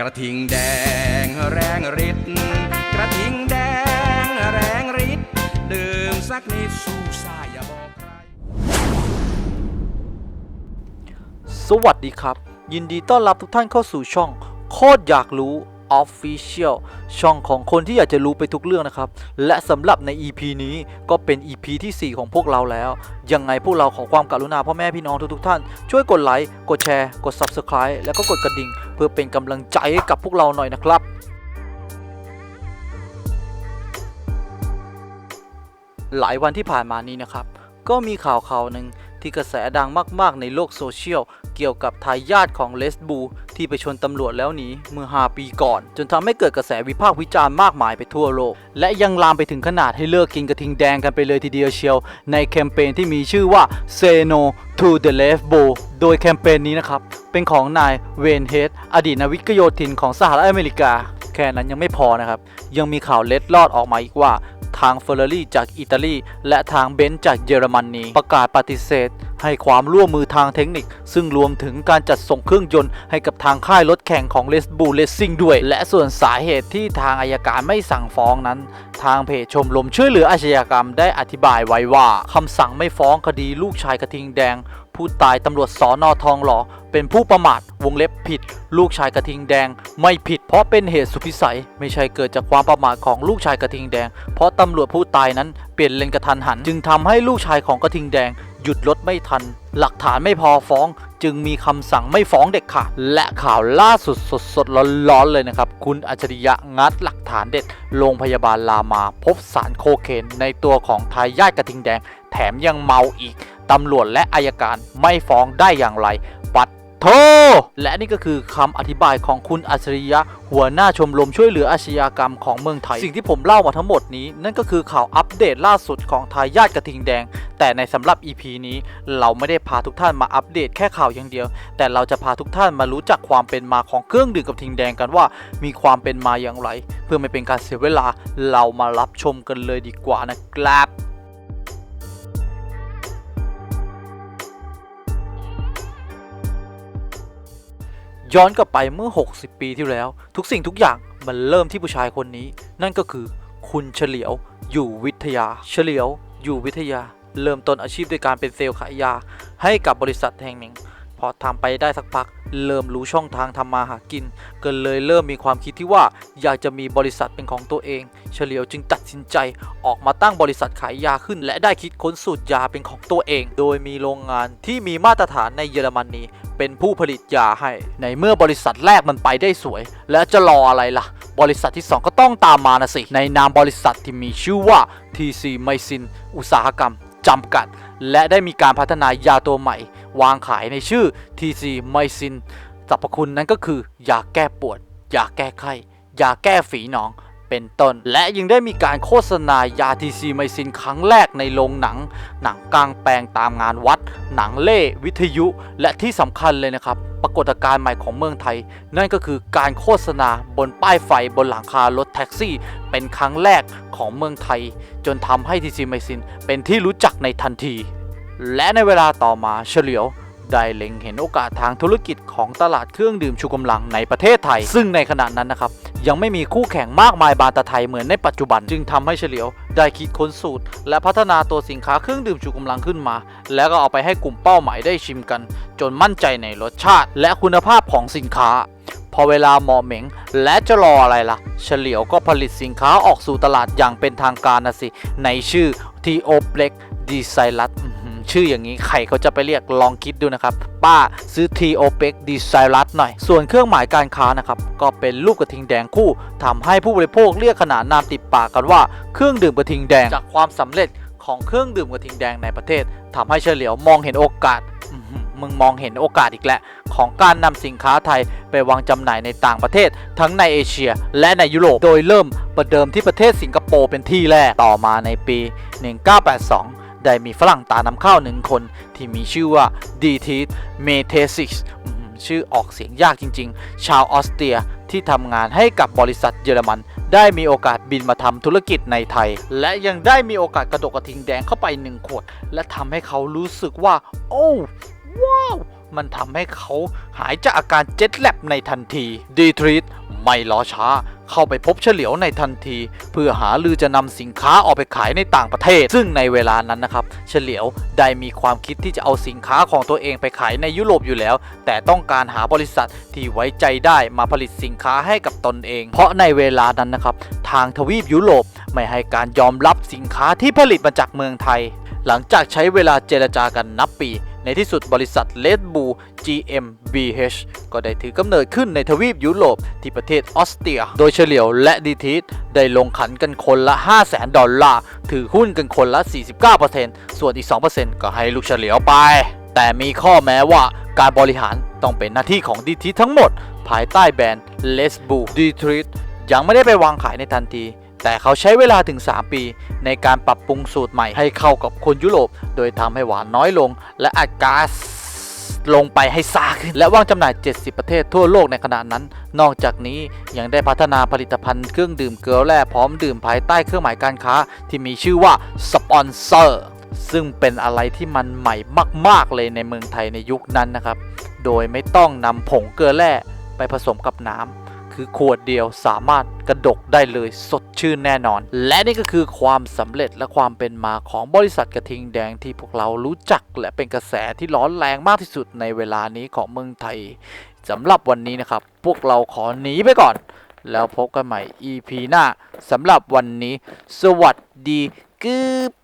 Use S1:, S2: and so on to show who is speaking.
S1: กระทิงแดงแรงฤทธิ์กระทิงแดงแรงฤทธิ์ดื่มสักนิดสู้ซ่าอย่าบอกใคร
S2: สวัสดีครับ ยินดีต้อนรับทุกท่านเข้าสู่ช่อง โคตรอยากรู้ Official ช่องของคนที่อยากจะรู้ไปทุกเรื่องนะครับ และสำหรับใน EP นี้ก็เป็น EP ที่ 4 ของพวกเราแล้ว ยังไงพวกเราขอความกรุณาพ่อแม่พี่น้องทุกๆท่าน ช่วยกดไลค์กดแชร์กด Subscribe แล้วก็กดกระดิ่ง เพื่อเป็นกำลังใจให้กับพวกเราหน่อยนะครับหลายวันที่ผ่านมานี้นะครับ ก็มีข่าวข่าวหนึ่ง ที่กระแสดังมากๆในโลกโซเชียล เกี่ยวกับทายาทของเลสบู ที่ไปชนตำรวจแล้วหนีเมื่อ 5 ปีก่อน จนทำให้เกิดกระแสวิพากษ์วิจารณ์มากมายไปทั่วโลก และยังลามไปถึงขนาดให้เลิกกินกระทิงแดงกันไปเลยทีเดียวเชียว ในแคมเปญที่มีชื่อว่า Say No to the Left b o โดยแคมเปญนี้นะครับ เป็นของนายเวนเฮดอดีตนาวิกโยธินของสหรัฐอเมริกา แค่นั้นยังไม่พอนะครับ ยังมีข่าวเล็ดลอดออกมาอีกว่า ทางเฟอร์รารี่จากอิตาลีและทางเบนซ์จากเยอรมนนีประกาศปฏิเสธให้ความร่วมมือทางเทคนิค ซึ่งรวมถึงการจัดส่งเครื่องยนต์ให้กับทางค่ายรถแข่งของเลสบูเลสซิ่งด้วย และส่วนสาเหตุที่ทางอายการไม่สั่งฟ้องนั้น ทางเพจชมรมช่วยเหลืออาชญากรรมได้อธิบายไว้ว่าคำสั่งไม่ฟ้องคดีลูกชายกระทิงแดง ผู้ตายตำรวจสอนอทองหล่อเป็นผู้ประมาทวงเล็บผิด ลูกชายกระทิงแดง ไม่ผิดเพราะเป็นเหตุสุพิสัย ไม่ใช่เกิดจากความประมาทของลูกชายกระทิงแดง เพราะตำรวจผู้ตายนั้นเปลี่ยนเลนกระทันหัน จึงทำให้ลูกชายของกระทิงแดง หยุดรถไม่ทัน หลักฐานไม่พอฟ้อง จึงมีคำสั่งไม่ฟ้องเด็กขาดและข่าวล่าสุดสดสดๆร้อนๆเลยนะครับ คุณอัจฉริยะงัดหลักฐานเด็ด โรงพยาบาลรามา พบสารโคเคนในตัวของทายาทกระทิงแดง แถมยังเมาอีกตำรวจและอายการไม่ฟ้องได้อย่างไร โทและนี่ก็คือคำอธิบายของคุณอัจฉริยะ หัวหน้าชมรมช่วยเหลืออาชญากรรมของเมืองไทย สิ่งที่ผมเล่ามาทั้งหมดนี้ นั่นก็คือข่าวอัปเดตล่าสุดของทายาทกระทิงแดง แต่ในสำหรับ EP นี้ เราไม่ได้พาทุกท่านมาอัปเดตแค่ข่าวอย่างเดียว แต่เราจะพาทุกท่านมารู้จักความเป็นมาของเครื่องดื่มกระทิงแดงกันว่า มีความเป็นมาอย่างไร เพื่อไม่เป็นการเสียเวลาเรามารับชมกันเลยดีกว่านะครับ ย้อนกลับไปเมื่อ 60 ปีที่แล้ว ทุกสิ่งทุกอย่างมันเริ่มที่ผู้ชายคนนี้ นั่นก็คือคุณเฉลียวอยู่วิทยา เฉลียวอยู่วิทยา เริ่มต้นอาชีพด้วยการเป็นเซลล์ขายยา ให้กับบริษัทแห่งหนึ่ง พอทำไปได้สักพัก เริ่มรู้ช่องทางทำมาหากินก็เลยเริ่มมีความคิดที่ว่าอยากจะมีบริษัทเป็นของตัวเอง เฉลียวจึงตัดสินใจออกมาตั้งบริษัทขายยาขึ้น และได้คิดค้นสูตรยาเป็นของตัวเอง โดยมีโรงงานที่มีมาตรฐานในเยอรมนีเป็นผู้ผลิตยาให้ ในเมื่อบริษัทแรกมันไปได้สวย แล้วจะรออะไรล่ะ บริษัทที่ 2 ก็ต้องตามมานะสิ ในนามบริษัทที่มีชื่อว่า TC ไมซินอุตสาหกรรมจำกัด และได้มีการพัฒนายาตัวใหม่วางขายในชื่อ TC ไมซินสรรพคุณนั้นก็คือยาแก้ปวดยาแก้ไข้ยาแก้ฝีหนองเป็นต้น และยังได้มีการโฆษณายาทีซีไมซินครั้งแรกในโรงหนัง หนังกลางแปลงตามงานวัด หนังเล่วิทยุ และที่สำคัญเลยนะครับ ปรากฏการณ์ใหม่ของเมืองไทย นั่นก็คือการโฆษณาบนป้ายไฟบนหลังคารถแท็กซี่ เป็นครั้งแรกของเมืองไทย จนทำให้ทีซีไมซินเป็นที่รู้จักในทันที และในเวลาต่อมาเฉลียวได้เล็งเห็นโอกาสทางธุรกิจของตลาดเครื่องดื่มชูกำลังในประเทศไทย ซึ่งในขณะนั้นนะครับ ยังไม่มีคู่แข่งมากมายบานตะไทยเหมือนในปัจจุบัน จึงทำให้เฉลียวได้คิดค้นสูตร และพัฒนาตัวสินค้าเครื่องดื่มชูกำลังขึ้นมา แล้วก็เอาไปให้กลุ่มเป้าหมายได้ชิมกัน จนมั่นใจในรสชาติ และคุณภาพของสินค้า พอเวลาเหมาะเหม็ง และจะรออะไรล่ะ เฉลียวก็ผลิตสินค้าออกสู่ตลาดอย่างเป็นทางการนะสิในชื่อ t o p l e x d e s i l u s ชื่ออย่างนี้ใครเขาจะไปเรียกลองคิดดูนะครับ ป้าซื้อ t o p e x d e s i l u s หน่อย ส่วนเครื่องหมายการค้านะครับ ก็เป็นลูกกระทิงแดงคู่ทำให้ผู้บริโภคเรียกขนานนามติดปากกันว่าเครื่องดื่มกระทิงแดงจากความสำเร็จของเครื่องดื่มกระทิงแดงในประเทศทำให้เฉลียวมองเห็นโอกาสมึงมองเห็นโอกาสอีกแล้วของการนำสินค้าไทยไปวางจำหน่ายในต่างประเทศ ทั้งในเอเชีย และในยุโรป โดยเริ่มประเดิมที่ประเทศสิงคโปร์เป็นที่แรก ต่อมาในปี 1982 ได้มีฝรั่งตานำเข้าหนึ่งคนที่มีชื่อว่าดีทีสเมเทซิสชื่อออกเสียงยากจริง ๆ ชาวออสเตรียที่ทำงานให้กับบริษัทเยอรมัน ได้มีโอกาสบินมาทำธุรกิจในไทย และยังได้มีโอกาสกระโดดกระทิงแดงเข้าไปหนึ่งขวด และทำให้เขารู้สึกว่า โอ้ว้าว มันทำให้เขาหายจากอาการเจ็ตแลบในทันทีดีทรีตไม่รอช้า เข้าไปพบเฉลียวในทันที เพื่อหาลือจะนำสินค้าออกไปขายในต่างประเทศ ซึ่งในเวลานั้นนะครับ เฉลียวได้มีความคิดที่จะเอาสินค้าของตัวเองไปขายในยุโรปอยู่แล้ว แต่ต้องการหาบริษัทที่ไว้ใจได้มาผลิตสินค้าให้กับตนเอง เพราะในเวลานั้นนะครับ ทางทวีปยุโรปไม่ให้การยอมรับสินค้าที่ผลิตมาจากเมืองไทย หลังจากใช้เวลาเจรจากันนับปี ในที่สุดบริษัท Red Bull GmbH ก็ได้ถือกำเนิดขึ้นในทวีปยุโรปที่ประเทศออสเตรีย โดยเฉลียวและดีทิสได้ลงขันกันคนละ 5 0 0แสนดอลลาร์ ถือหุ้นกันคนละ 49%ส่วนอีก 2%ก็ให้ลูกเฉลียวไป แต่มีข้อแม้ว่าการบริหารต้องเป็นหน้าที่ของดีทิสทั้งหมด ภายใต้แบรนด์ Les Bull d e t r i t ยังไม่ได้ไปวางขายในทันที แต่เขาใช้เวลาถึง 3 ปี ในการปรับปรุงสูตรใหม่ให้เข้ากับคนยุโรป โดยทำให้หวานน้อยลง และอัดก๊าซลงไปให้ซาขึ้น และวางจำหน่าย 70 ประเทศทั่วโลกในขณะนั้น นอกจากนี้ยังได้พัฒนาผลิตภัณฑ์เครื่องดื่มเกลือแร่พร้อมดื่มภายใต้เครื่องหมายการค้า ที่มีชื่อว่าสปอนเซอร์ซึ่งเป็นอะไรที่มันใหม่มาก ๆ เลยในเมืองไทยในยุคนั้นนะครับ โดยไม่ต้องนำผงเกลือแร่ไปผสมกับน้ำ คือขวดเดียวสามารถกระดกได้เลยสดชื่นแน่นอน และนี่ก็คือความสำเร็จและความเป็นมาของบริษัทกระทิงแดงที่พวกเรารู้จัก และเป็นกระแสที่ร้อนแรงมากที่สุดในเวลานี้ของเมืองไทยสำหรับวันนี้นะครับ พวกเราขอหนีไปก่อน แล้วพบกันใหม่ EP หน้าสำหรับวันนี้ สวัสดีกึบ